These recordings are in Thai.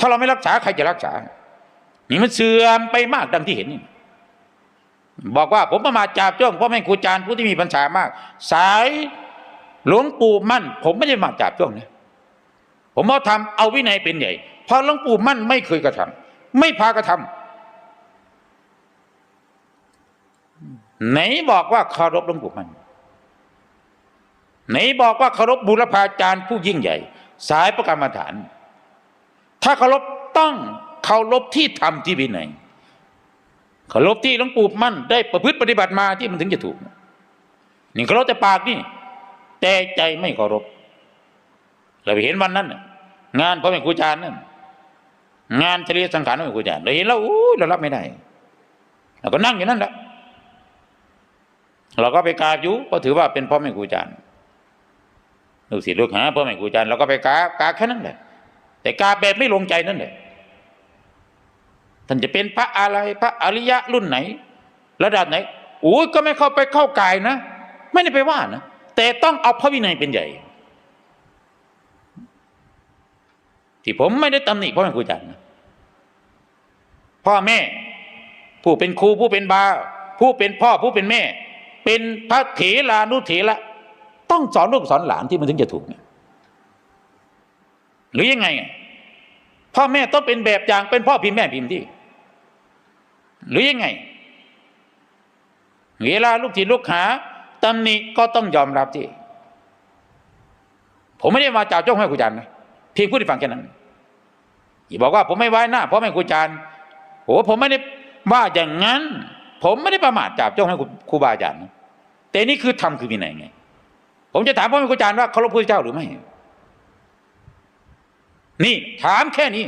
ถ้าเราไม่รักษาใครจะรักษา นี่มันเสื่อมไปมากดังที่เห็นนี่บอกว่าผมประมาทจาบจ้วงพ่อแม่ครูอาจารย์ผู้ที่มีปัญญามาก สายหลวงปู่มั่น ผมไม่ได้มาจาบจ้วงนะผมเอาทำเอาวินัยเป็นใหญ่เพราะหลวงปู่มั่นไม่เคยกระทำไม่พากระทำไหนบอกว่าเคารพหลวงปู่มั่นไหนบอกว่าเคารพบุรพาจารย์ผู้ยิ่งใหญ่ สายประกรรมฐาน ถ้าเคารพต้องเคารพที่ทำที่วินัยเคารพที่หลวงปู่มั่นได้ประพฤติปฏิบัติมาที่มันถึงจะถูก นี่เคารพแต่ปากนี่ แต่ใจไม่เคารพเราไปเห็นวันนั้นงานพ่อแม่ครูอาจารย์นั่นงานเฉลียสังขารพ่อแม่ครูอาจารย์เราเห็นแล้วอู้เรารับไม่ได้เราก็นั่งอยู่นั่นแหละเราก็ไปกราบอยู่เพราะถือว่าเป็นพ่อแม่ครูอาจารย์ลูกศิษย์ลูกหาพ่อแม่ครูอาจารย์เราก็ไปกราบกราบแค่นั้นแหละ แต่กาบแบบไม่ลงใจนั่นแหละท่านจะเป็นพระอะไรพระอริยะรุ่นไหน ระดับไหนโอ้ยก็ไม่เข้าไปเข้ากายนะ ไม่ได้ไปว่านะ แต่ต้องเอาพระวินัยเป็นใหญ่ ที่ผมไม่ได้ตำหนิพ่อแม่ครูอาจารย์นะพ่อแม่ ผู้เป็นครูผู้เป็นบา ผู้เป็นพ่อผู้เป็นแม่ เป็นพระเถรานุเถระต้องสอนลูกสอนหลานที่มันถึงจะถูกเนี่ย หรือยังไงพ่อแม่ต้องเป็นแบบอย่างเป็นพ่อพิมพ์แม่พิมพ์ที่ หรือยังไง เวลาลูกศิษย์ลูกหาตำหนิก็ต้องยอมรับที่ ผมไม่ได้มาจาจ้องให้ครูจารย์นะเพียงพูดให้ฟังแค่นั้นอย่าบอกว่าผมไม่ไว้หน้าเพราะไม่ครูจารย์โอ้ผมไม่ได้ว่าอย่างนั้น ผมไม่ได้ประมาทจับจ้องให้ครูครูบาอาจารย์นแต่นี่คือทำคือวินัยไง ผมจะถามพ่อแม่ครูอาจารย์ว่าเคารพพระเจ้าหรือไม่ นี่ ถามแค่นี้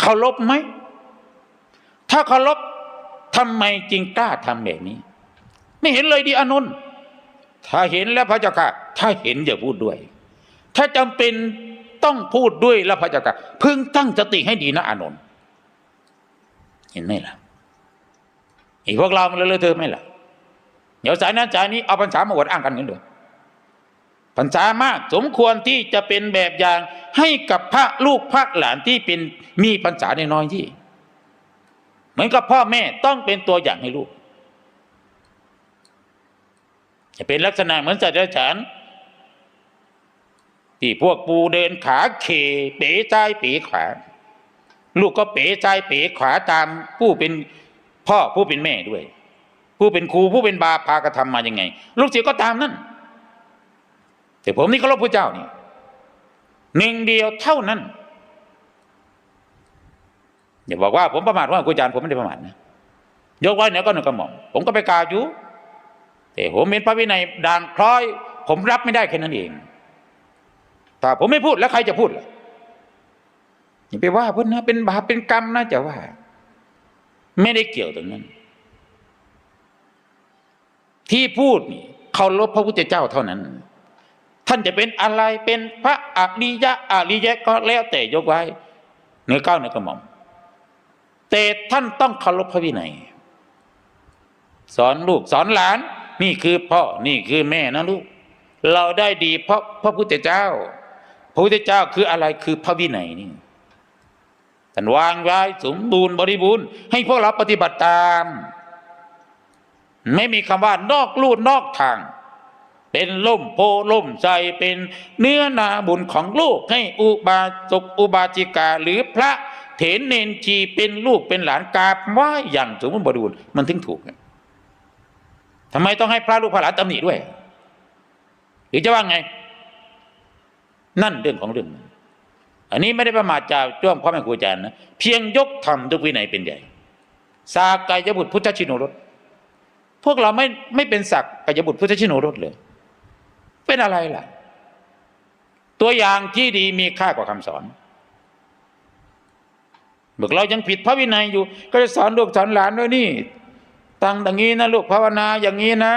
เคารพไหม ถ้าเคารพทำไมจึงกล้าทำแบบนี้ ไม่เห็นเลยดิอานนท์ถ้าเห็นแล้วพระเจ้าค่ะ ถ้าเห็นอย่าพูดด้วย ถ้าจำเป็นต้องพูดด้วยแล้วพระเจ้าค่ะพึงตั้งสติให้ดีนะอานนท์เห็นไหมล่ะไอ้พวกเรามันเลอะเทอะไหมล่ะ เดี๋ยวสายนั้นสายนี้เอาปัญญามาอวดอ้างกันกันด้ว ยปัญญามากสมควรที่จะเป็นแบบอย่างให้กับพระลูกพระหลานที่เป็นมีปัญญาในน้อยที่ เหมือนกับพ่อแม่ต้องเป็นตัวอย่างให้ลูก จะเป็นลักษณะเหมือนสัตว์เดรัจฉานที่พวกปูเดินขาเขเป๋ซ้ายเป๋ขวา ลูกก็เป๋ซ้ายเป๋ขวาตามผู้เป็นพ่อผู้เป็นแม่ด้วย ผู้เป็นครูผู้เป็นบาพากระทำมายังไง ลูกศิษย์ก็ตามนั่น แต่ผมนี่เคารพพระเจ้านี่หนึ่งเดียวเท่านั้นอย่าบอกว่าผมประมาทว่าครูอาจารย์ผมไม่ได้ประมาทนะยกไว้เหนือก็หนึ่งกระหม่อมผมก็ไปกล่าวอยู่แต่ผมเป็นพระวินัยด่างพร้อย ผมรับไม่ได้แค่นั้นเองถ้าผมไม่พูดแล้วใครจะพูดล่ะอย่าไปว่าเพื่อนนะเป็นบาปเป็นกรรมนะจะว่า ไม่ได้เกี่ยวตรงนั้น ที่พูดนี่เคารพพระพุทธเจ้าเท่านั้น ท่านจะเป็นอะไรเป็นพระอริยะอริยะก็แล้วแต่ยกไว้เนื้อก้าวเนื้อกระหม่อมแต่ท่านต้องเคารพพระวินัย สอนลูกสอนหลาน นี่คือพ่อนี่คือแม่นะลูก เราได้ดีเพราะพระพุทธเจ้า พระพุทธเจ้าคืออะไรคือพระวินัยนี่ท่านวางไว้สมบูรณ์บริบูรณ์ให้พวกเราปฏิบัติตาม ไม่มีคำว่านอกลู่นอกทาง เป็นล่มโพล่มใจเป็นเนื้อนาบุญของลูกให้อุบาสกอุบาจิกาหรือพระเถรเนนชีเป็นลูกเป็นหลานกราบไหว้อย่างสมบูรณ์บริบูรณ์มันถึงถูกทำไมต้องให้พระลูกพระหลานตำหนิด้วย หรือจะว่าไง นั่นเรื่องของเรื่อง อันนี้ไม่ได้ประมาทจ่าจ้วงพ่อแม่ครูอาจารย์นะเพียงยกธรรมทุกวินัยเป็นใหญ่สากายบุตรพุทธชินโนรสพวกเราไม่ไม่เป็นศักกายบุตรพุทธชินโนรสเลย เป็นอะไรล่ะ ตัวอย่างที่ดีมีค่ากว่าคำสอนเมื่อเรายังผิดพระวินัยอยู่ ก็จะสอนลูกสอนหลานด้วยนี่ ตั้งอย่างนี้นะลูกภาวนาอย่างนี้นะ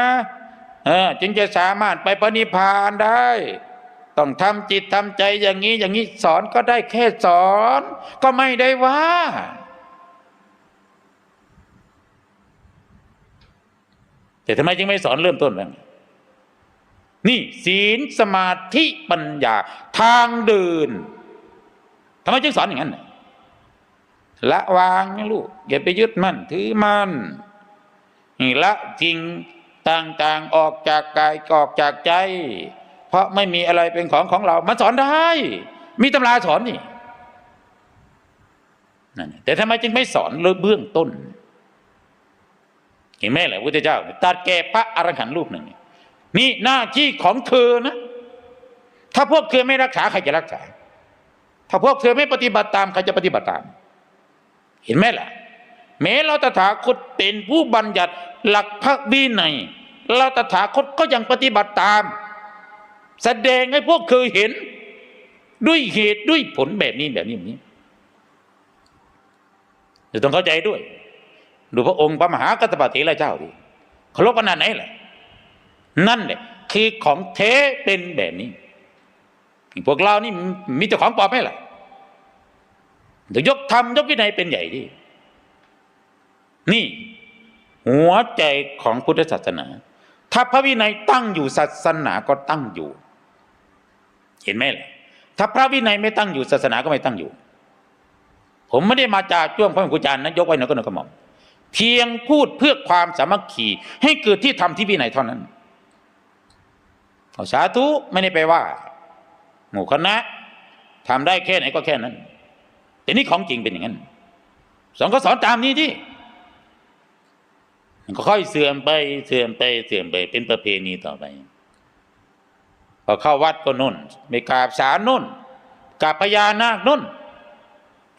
เออ จึงจะสามารถไปปณิพานได้ ต้องทำจิตทำใจอย่างนี้ อย่างนี้สอนก็ได้แค่สอน ก็ไม่ได้ว่าแต่ทำไมจึงไม่สอนเริ่มต้นแบบนี้ นี่ศีลสมาธิปัญญาทางเดินทำไมจึงสอนอย่างนั้นละวางนะลูกอย่าไปยึดมั่นถือมั่นนี่ละจริงต่างๆออกจากกายออกจากใจ เพราะไม่มีอะไรเป็นของของเรา มันสอนได้ มีตำราสอนนี่นั่นแต่ทำไมจึงไม่สอนเบื้องต้นเห็นไหมแหละพระพุทธเจ้าตัดแก่พระอรหันต์รูปหนึ่ง นี่หน้าที่ของเธอนะ ถ้าพวกเธอไม่รักษาใครจะรักษา ถ้าพวกเธอไม่ปฏิบัติตามใครจะปฏิบัติตาม เห็นไหมล่ะ แม้เราตถาคตเป็นผู้บัญญัติหลักพระวินัยเราตถาคตก็ยังปฏิบัติตาม แสดงให้พวกเธอเห็น ด้วยเหตุด้วยผลแบบนี้แบบนี้แบบนี้จะต้องเข้าใจด้วย ดูพระองค์พระมหากัตตปะเถระเจ้าดิเคารพขนาดไหนแหละ นั่นแหละคือของเทเป็นแบบนี้ พวกเรานี่มีแต่ของปลอมไหมล่ะเดี๋ยวยกธรรมยกวินัยเป็นใหญ่ดินี่ หัวใจของพุทธศาสนา ถ้าพระวินัยตั้งอยู่ศาสนาก็ตั้งอยู่ เห็นไหมล่ะถ้าพระวินัยไม่ตั้งอยู่ศาสนาก็ไม่ตั้งอยู่ ผมไม่ได้มาจากจ้วงพระมกุจารย์นะยกไว้หนอก็หนอกระหม่อมเพียงพูดเพื่อความสามัคคีให้เกิดที่ทำที่วินัยเท่านั้น เอาสาธุไม่ได้ไปว่า หมู่คณะทำได้แค่ไหนก็แค่นั้น แต่นี่ของจริงเป็นอย่างนั้น สอนก็สอนตามนี้ที่มันก็ค่อยเสื่อมไปเสื่อมไปเสื่อมไปเป็นประเพณีต่อไปพอเข้าวัดก็นุ่นไม่กราบสารนุ่นกราบพญานาคนุ่น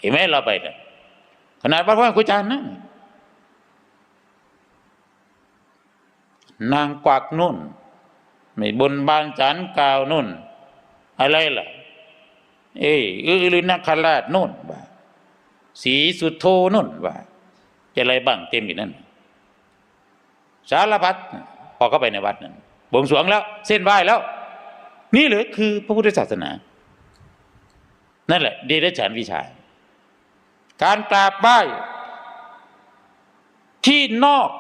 เห็นไหมเราไปเนี่ยขนาดวัดพระคุจารย์นะนางกวักนุ่น ไม่บนบานสารกล่าวนุ่น อะไรล่ะ เอ้ยอือลือนักขราชนุ่นว่าสีสุดโทนุ่นว่าจะอะไรบ้างเต็มอยู่นั่นสารพัดพอเข้าไปในวัดนั้นบวงสรวงแล้ว เส้นไหว้แล้ว นี่เลยคือพระพุทธศาสนา นั่นแหละเดรัจฉานวิชา การกราบไหว้ที่นอก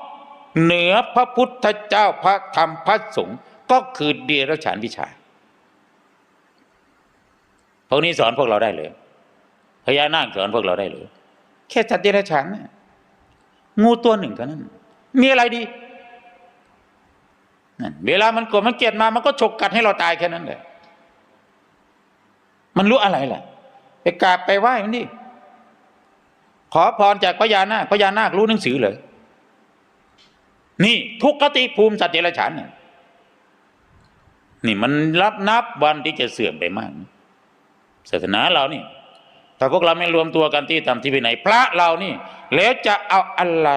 เหนือพระพุทธเจ้าพระธรรมพระสงฆ์ ก็คือเดรัจฉานวิชา พวกนี้สอนพวกเราได้เลยพญานาคสอนพวกเราได้เลยแค่สัตว์เดรัจฉานนะงูตัวหนึ่งเท่านั้น มีอะไรดีนั่นเวลามันโกรธมันเกลียดมา มันก็ฉกกัดให้เราตายแค่นั้นแหละมันรู้อะไรล่ะ ไปกราบไปไหว้มันดิขอพรจากพญานาคพญานาครู้หนังสือเลยนี่ทุกขติภูมิสัตว์เดรัจฉานเนี่ย นี่มันรับนับวันที่จะเสื่อมไปมาก ศาสนาเรานี่ ถ้าพวกเราไม่รวมตัวกันที่ทำที่วินัยพระเรานี่ แล้วจะเอาอะไร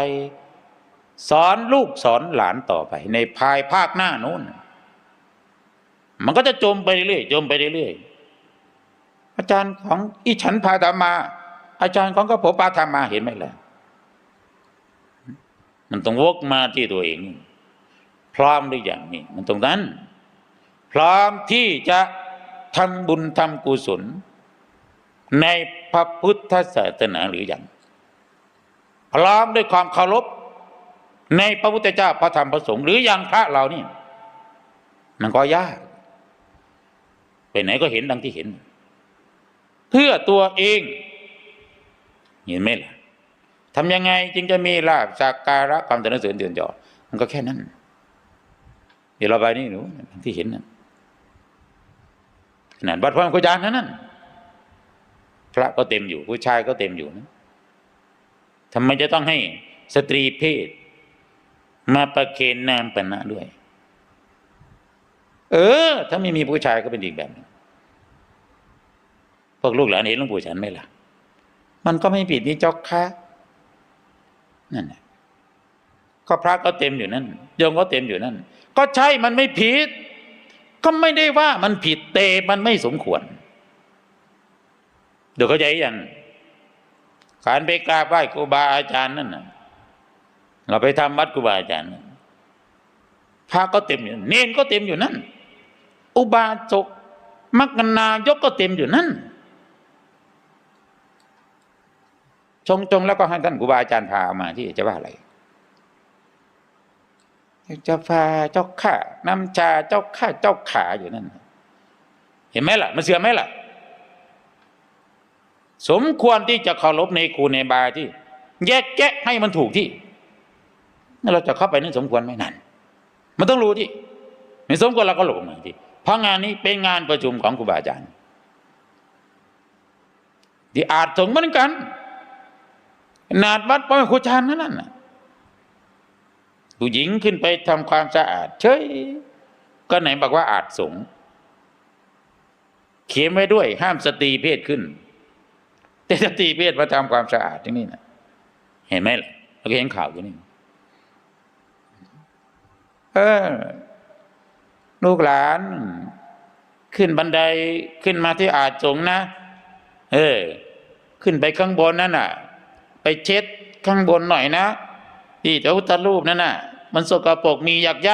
สอนลูกสอนหลานต่อไป ในภายภาคหน้านู้น มันก็จะจมไปเรื่อยจมไปเรื่อยอาจารย์ของอิฉันพาธรรมา อาจารย์ของกระผมปาธรรมาเห็นไหมล่ะ มันต้องวกมาที่ตัวเอง พร้อมหรืออย่างนี้ มันตรงนั้น พร้อมที่จะทำบุญทำกุศล ในพระพุทธศาสนาหรือยังพร้อมด้วยความเคารพในพระพุทธเจ้าพระธรรมพระสงฆ์หรือยังพระเรานี่ มันก็ยากไปไหนก็เห็นดังที่เห็น เพื่อตัวเอง เห็นไหมล่ะทำยังไงจึงจะมีลาบจากการะความสรรเสริญเดือนจอมันก็แค่นั้น เดี๋ยวเราไปนี่หนูที่เห็นนั่นข นาดวัดพระมกุจารนั้นนั่นพระก็เต็มอยู่ผู้ชายก็เต็มอยู่นะทำไมจะต้องให้สตรีเพศ มาประเคนนามปณะด้วย เออ ถ้าไม่มีผู้ชายก็เป็นอีกแบบหนึงพวกลูกหลานเห็นหลวงปู่ฉันไหมล่ะ มันก็ไม่ผิดนี่จอกค่ะนั่นแหละก็พระก็เต็มอยู่นั่นโยมก็เต็มอยู่นั่น ก็ใช่มันไม่ผิด ก็ไม่ได้ว่ามันผิดเตมันไม่สมควรเดี๋ยวเข้าใจยังการไปกราบไหว้ครูบาอาจารย์นั่นนะเราไปทำวัดครูบาอาจารย์พระก็เต็มอยู่นั่นเนนก็เต็มอยู่นั่น อุบาสกมักนายกก็เต็มอยู่นั่น ชงจงแล้วก็ให้ท่านครูบาอาจารย์พามาที่จะว่าอะไร เจะพาเจ้าข้าน้ำชาเจ้าข้าเจ้าขาอยู่นั่น เห็นไหมล่ะ มันเสื่อมไหมล่ะ สมควรที่จะเคารพในครูในบาที่ แยกแยะให้มันถูกที่นั่นเราจะเข้าไปนั่นสมควรไหมนั่น มันต้องรู้ที่ไม่สมควรเราก็หลบออกมาที่เพราะงานนี้เป็นงานประชุมของครูบาอาจารย์ที่อาจสงเหมือนกันนาดวัดป้อยโคชานนั่นน่ะ ผู้หญิงขึ้นไปทำความสะอาด เฉย ก็ไหนบอกว่าอาจสงเขียนไว้ด้วย ห้ามสตรีเพศขึ้น แต่สตรีเพศมาทำความสะอาดที่นี่นะเห็นไหมล่ะเราเห็นข่าวอยู่นี่เออลูกหลาน ขึ้นบันไดขึ้นมาที่อาจสงนะ เออ ขึ้นไปข้างบนนั่นน่ะ ไปเช็ดข้างบนหน่อยนะที่พระพุทธรูปนั่นน่ะ มันสกปรกมีหยักใย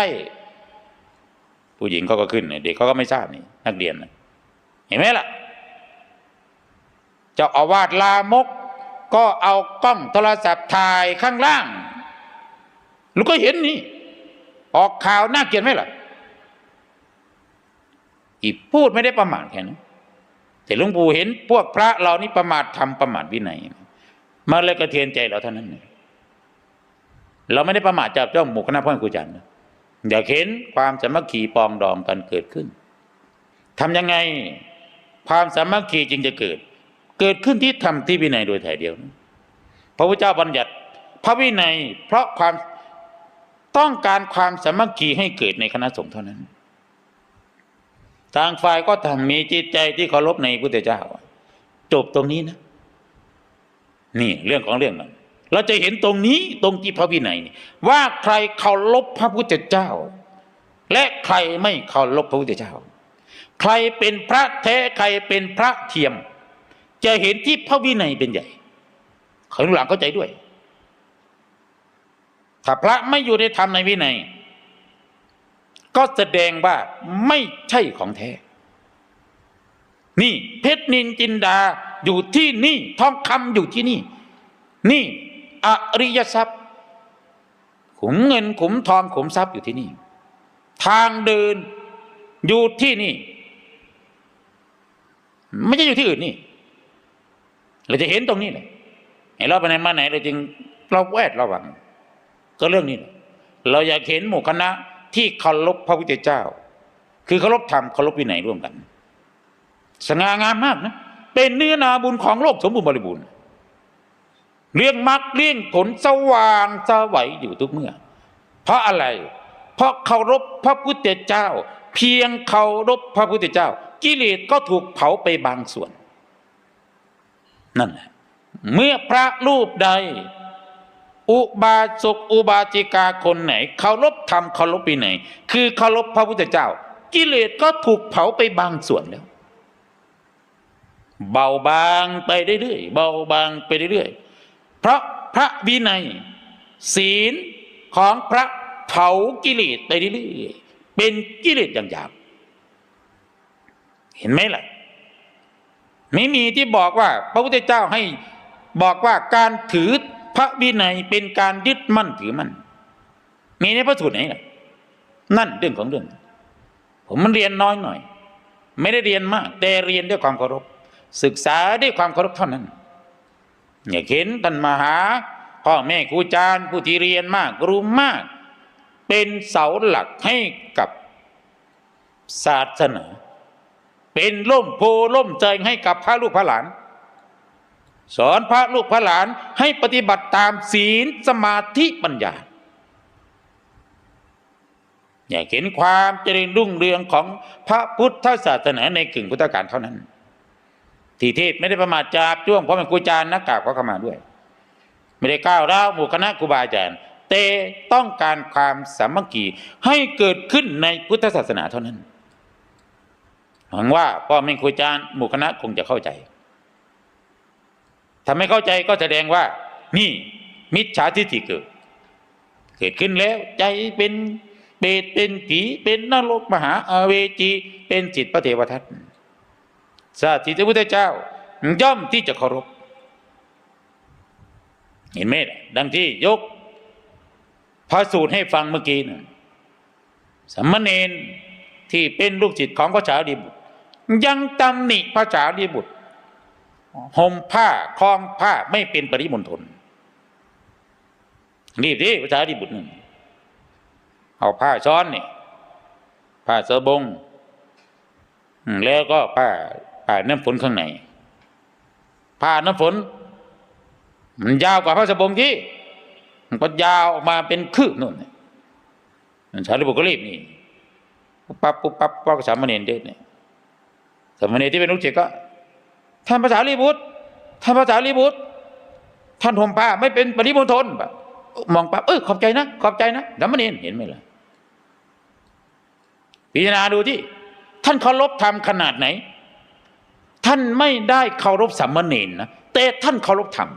ผู้หญิงเขาก็ขึ้นเด็กเขาก็ไม่ทราบนี่นักเรียนนะเห็นไหมล่ะเจ้าอาวาสลามก ก็เอากล้องโทรศัพท์ถ่ายข้างล่างลูกก็เห็นนี่ ออกข่าวน่าเกลียดไหมล่ะ อีพูดไม่ได้ประมาทแค่นั้นแต่หลวงปู่เห็นพวกพระเรานี่ประมาททำประมาทวินัยมาเลยกระเทือนใจเราเท่านั้นเอง เราไม่ได้ประมาทจับจ้องหมู่คณะพ่อครูอาจารย์อยากเห็นความสามัคคีปองดองกันเกิดขึ้นทำยังไงความสามัคคีจึงจะเกิด เกิดขึ้นที่ทำที่วินัยโดยถ่ายเดียวนะพระพุทธเจ้าบัญญัติ พระวินัย เพราะความต้องการความสามัคคีให้เกิดในคณะสงฆ์เท่านั้นทางฝ่ายก็ทำมีจิตใจที่เคารพในพุทธเจ้า จบตรงนี้นะ นี่เรื่องของเรื่องนั้น เราจะเห็นตรงนี้ตรงที่พระวินัยว่าใครเคารพพระพุทธเจ้า และใครไม่เคารพพระพุทธเจ้า ใครเป็นพระแท้ใครเป็นพระเทียม จะเห็นที่พระวินัยเป็นใหญ่ขอหลังเข้าใจด้วยถ้าพระไม่อยู่ในธรรมในวินัย ก็แสดงว่าไม่ใช่ของแท้ นี่เพชรนินจินดาอยู่ที่นี่ทองคำอยู่ที่นี่ นี่ อริยทรัพย์ ขุมเงินขุมทองขุมทรัพย์อยู่ที่นี่ ทางเดินอยู่ที่นี่ ไม่ใช่อยู่ที่อื่นนี่ เราจะเห็นตรงนี้เลยเห็นเราไปไหนมาไหนเราจึงเราแวดระวัง ก็เรื่องนี้ เราอยากเห็นหมู่คณะที่เคารพพระพุทธเจ้า คือเคารพธรรมเคารพวินัยร่วมกัน สง่างามมากนะ เป็นเนื้อนาบุญของโลกสมบูรณ์บริบูรณ์ เลี้ยงมรรคเลี้ยงผลสว่างสวัยอยู่ทุกเมื่อ เพราะอะไร เพราะเคารพพระพุทธเจ้า เพียงเคารพพระพุทธเจ้า กิเลสก็ถูกเผาไปบางส่วน นั่นแหละเมื่อพระรูปใด อุบาสกอุบาสิกาคนไหนเคารพธรรมเคารพปีไหน คือเคารพพระพุทธเจ้า กิเลสก็ถูกเผาไปบางส่วนแล้ว เบาบางไปเรื่อยๆเบาบางไปเรื่อยๆ เพราะพระวินัย ศีลของพระเผากิเลสไปเรื่อยๆเป็นกิเลสอย่างหยาบเห็นไหมล่ะไม่มีที่บอกว่า พระพุทธเจ้าให้บอกว่าการถือพระวินัยเป็นการยึดมั่นถือมั่นมีในพระสูตรไหนล่ะนั่นเรื่องของเรื่อง ผมมันเรียนน้อยหน่อย ไม่ได้เรียนมาก แต่เรียนด้วยความเคารพ ศึกษาด้วยความเคารพเท่านั้น อย่าเข็นท่านมหาพ่อแม่ครูอาจารย์ผู้ที่เรียนมากรู้มาก เป็นเสาหลักให้กับศาสนา เป็นล่มโพล่มใจให้กับพระลูกพระหลาน สอนพระลูกพระหลานให้ปฏิบัติตามศีลสมาธิปัญญาอย่าเห็นความเจริญรุ่งเรืองของพระพุทธศาสนาในกึ่งพุทธกาลเท่านั้น ที่เทศไม่ได้ประมาทจาบจ้วงเพราะมันครูอาจารย์นักกราบเขาเข้ามาด้วย ไม่ได้ก้าวร้าวหมู่คณะครูบาอาจารย์แต่ต้องการความสามัคคีให้เกิดขึ้นในพุทธศาสนาเท่านั้นหวังว่าพ่อแม่ครูอาจารย์หมู่คณะคงจะเข้าใจถ้าไม่เข้าใจก็แสดงว่า นี่มิจฉาทิฏฐิเกิด เกิดขึ้นแล้วใจเป็นเปรตเป็นผีเป็นนรกมหาอาเวจี เป็นจิตพระเทวทัต สาธิตพระพุทธเจ้า ย่อมที่จะเคารพ เห็นไหมล่ะดังที่ยกพระสูตรให้ฟังเมื่อกี้นะสมณเณรที่เป็นลูกศิษย์ของพระสารีบุตร ยังตำหนิพระสารีบุตรห่มผ้าคล้องผ้าไม่เป็นปริมณฑลนี่ดิภาษาดิบุตรนี่เอาผ้าช้อนนี่ผ้าเสบงแล้วก็ผ้า น้ำฝนข้างในผ้าน้ำฝน มันยาวกว่าผ้าสบงที่ มันก็ยาวออกมาเป็นคืบนู่นน่ะนั่นสารีบุตรก็รีบนี่ปุ๊บปั๊บปุ๊บปั๊บว่าสามเณรเด็กเนี่ยสามเณรที่เป็นลูกศิษย์ก็ท่านภาษาลีบุตรท่านภาษาลีบุตรท่านห่มผ้าไม่เป็นปริมณฑลแบบมองปั๊บเออขอบใจนะ ขอบใจนะสามเณรเห็นไหมล่ะพิจารณาดูที่ท่านเคารพธรรมขนาดไหน ท่านไม่ได้เคารพสามเณรนะแต่ท่านเคารพธรรม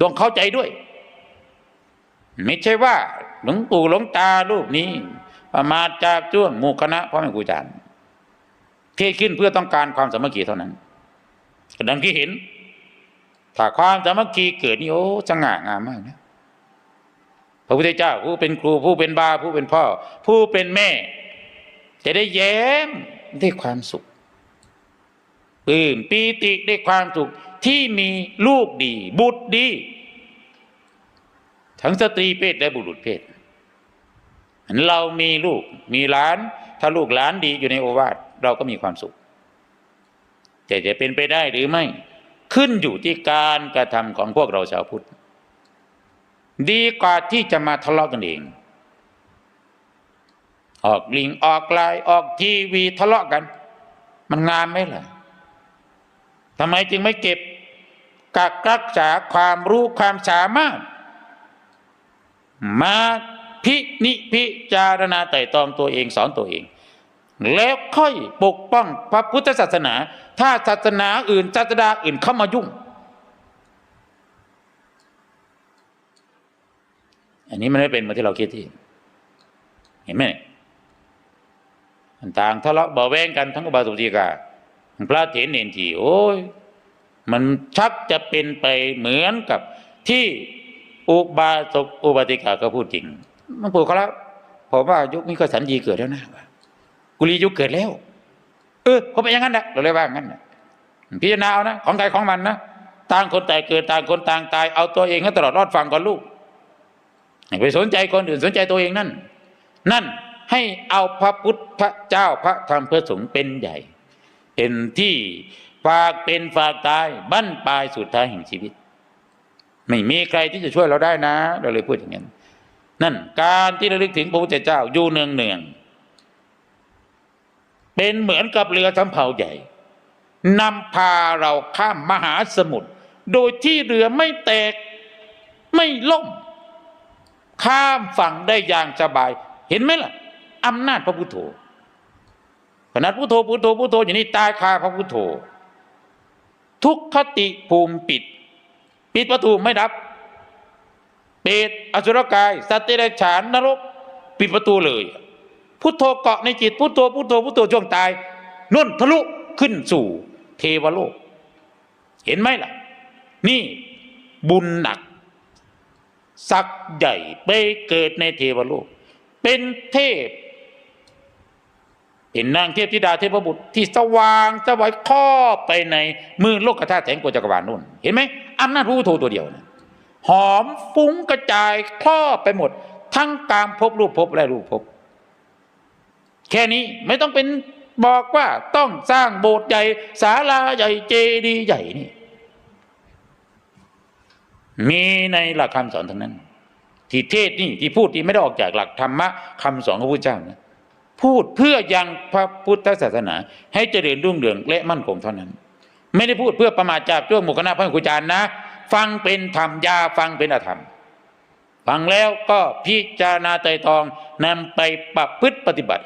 ต้องเข้าใจด้วย ไม่ใช่ว่า หลวงปู่หลวงตารูปนี้ ประมาทจากจ้วงหมู่คณะพ่อแม่ครูอาจารย์เทขึ้นเพื่อต้องการความสามัคคีเท่านั้นดังที่เห็น ถ้าความสามัคคีเกิดนี่โอ้สง่างามมากนะพระพุทธเจ้าผู้เป็นครูผู้เป็นบาผู้เป็นพ่อ ผู้เป็นแม่ จะได้แย้ม ด้วยความสุขปลื้มปีติด้วยความสุขที่มีลูกดี บุตรดี ทั้งสตรีเพศและบุรุษเพศเรามีลูกมีหลาน ถ้าลูกหลานดีอยู่ในโอวาทเราก็มีความสุข แต่จะเป็นไปได้หรือไม่ ขึ้นอยู่ที่การกระทำของพวกเราชาวพุทธ ดีกว่าที่จะมาทะเลาะกันเอง ออกลิงออกไลน์ออกทีวีทะเลาะกัน มันงามไหมล่ะทำไมจึงไม่เก็บกักรักษาความรู้ความสามารถ มาพินิพิจารณาไต่ตองตัวเองสอนตัวเอง แล้วค่อยปกป้องพระพุทธศาสนา ถ้าศาสนาอื่นศาสดาอื่นเข้ามายุ่ง อันนี้มันไม่เป็นเหมือนที่เราคิดที่ เห็นไหมเนี่ย ต่างทะเลาะเบาแวงกันทั้งอุบาสกติกาพระเถรเนนทีโอ้ยมันชักจะเป็นไปเหมือนกับที่อุบาสกอุบาสิกาก็พูดจริงมันพูดเขาแล้วผมว่ายุคนี้ก็สันยีเกิดแล้วนะกุลียุคเกิดแล้ว เออเขาเป็นอย่างนั้นแหละเราเลยว่างั้นพิจารณาเอานะของใครของมันนะต่างคนแต่เกิดต่างคนต่างตายเอาตัวเองให้ตลอดรอดฟังก่อนลูกไปสนใจคนอื่นสนใจตัวเองนั่น นั่น ให้เอาพระพุทธเจ้าพระธรรมพระสงฆ์เป็นใหญ่ เป็นที่ฝากเป็นฝากตายบั้นปลายสุดท้ายแห่งชีวิต ไม่มีใครที่จะช่วยเราได้นะ เราเลยพูดอย่างนั้นนั่นการที่ระลึกถึงพระพุทธเจ้าอยู่เนืองเนืองๆเป็นเหมือนกับเรือสำเภาใหญ่นำพาเราข้ามมหาสมุทรโดยที่เรือไม่แตกไม่ล่ม ข้ามฝั่งได้อย่างสบาย เห็นไหมล่ะ อำนาจพระพุทโธขนาดพุทโธพุทโธพุทโธอย่างนี้ตายคาพระพุทโธ ทุกขติภูมิปิด ปิดประตูไม่ดับเปรตอสุรกาย สัตว์เดรัจฉานนรก ปิดประตูเลย พุทโธเกาะในจิตพุทโธพุทโธพุทโธช่วงตายนุ่นทะลุขึ้นสู่เทวโลก เห็นไหมล่ะ นี่บุญหนักศักใหญ่ไปเกิดในเทวโลก เป็นเทพ เป็นนางเทพธิดาเทพบุตรที่สว่างสวัยครอบไปในมือโลกธาตุแสงโกจักรวาลนู่น เห็นไหมอำนาจระพุทโธตัวเดียวนะหอมฟุ้งกระจายครอบไปหมด ทั้งกามภพรูปภพและรูปภพแค่นี้ไม่ต้องเป็นบอกว่าต้องสร้างโบสถ์ใหญ่ศาลาใหญ่เจดีย์ใหญ่นี่ มีในหลักคำสอนทั้งนั้น ที่เทศนี่ที่พูดที่ไม่ได้ออกจากหลักธรรมะคำสอนของพระพุทธเจ้านะ พูดเพื่อยังพระพุทธศาสนา ให้เจริญรุ่งเรืองและมั่นคงเท่านั้น ไม่ได้พูดเพื่อประมาทจาบจ้วงหมู่คณะพระครูอาจารย์นะ ฟังเป็นธรรมยาฟังเป็นอธรรม ฟังแล้วก็พิจารณาไตรตองนำไปประพฤติปฏิบัติ